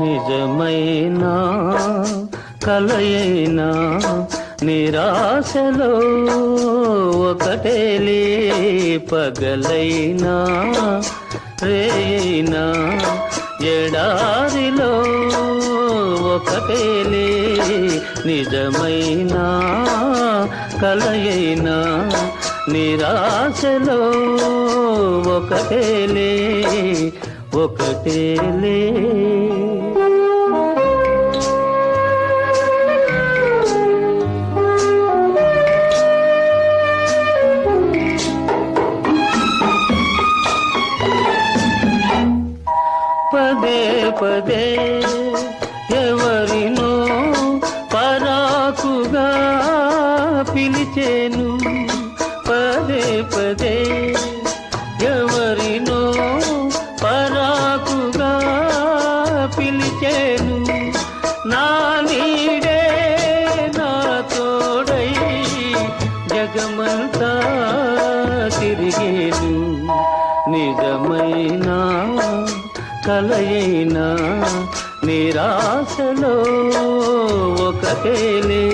నిజమైనా కలయైనా నిరాశలో ఒకటేలే పగలైనా రేయినా ఎడారిలో ఒకటేలే నిజమైనా కలయైనా నిరాశలో ఒకటేలే ఒకటేలే పదే పదే ఎవరినో పరాకుగా పిలిచేను. పదే పదే ఎవరినో పరాకుగా పిలిచేను. నా నీడే నా తోడై జగమంతా తిరిగేను. నిజమైనా కలయైనా నిరాశలో ఒకటేలే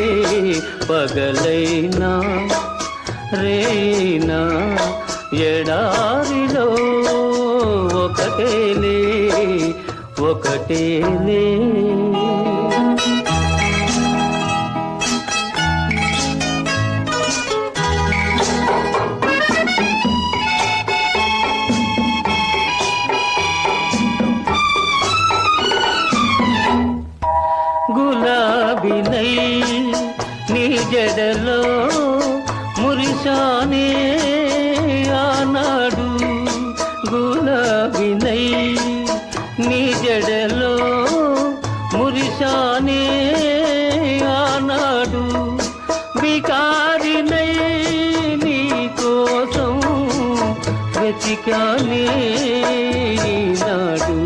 పగలైనా. రేనా ఎడారిలో ఒకటేలే ఒకటేలే. నీ జడలో మురిశానే ఆనాడు గులాబినై. నీ జడలో మురిశానే ఆనాడు వికారినై నీ కోసం వెతికానే నాడు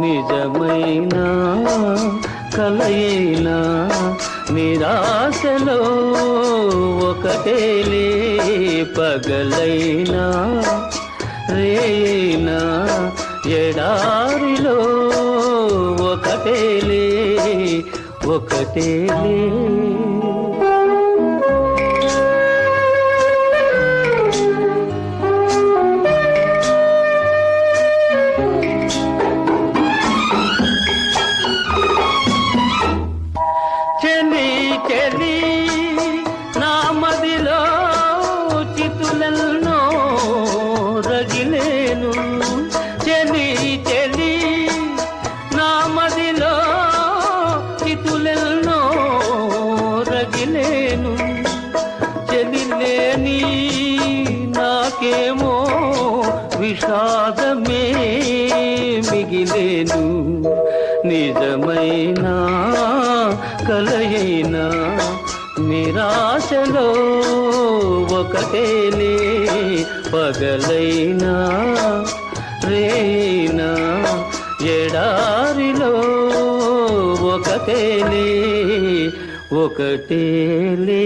నిజమైన కలయేనా నిరాశలో ఒకటేలే పగలైనా రేనా ఎడారిలో ఒకటేలే ఒకటేలే చెలి చెలి నా మదిలో చితులెన్నో రగిలేను. చెలిలేని నాకేమో విషాదమే మిగిలేను. నిజమైన కలయైనా నిరాశలో ఒకటేలే పగలైనా రేనా ఎడారిలో ఒకటేలే ఒకటేలే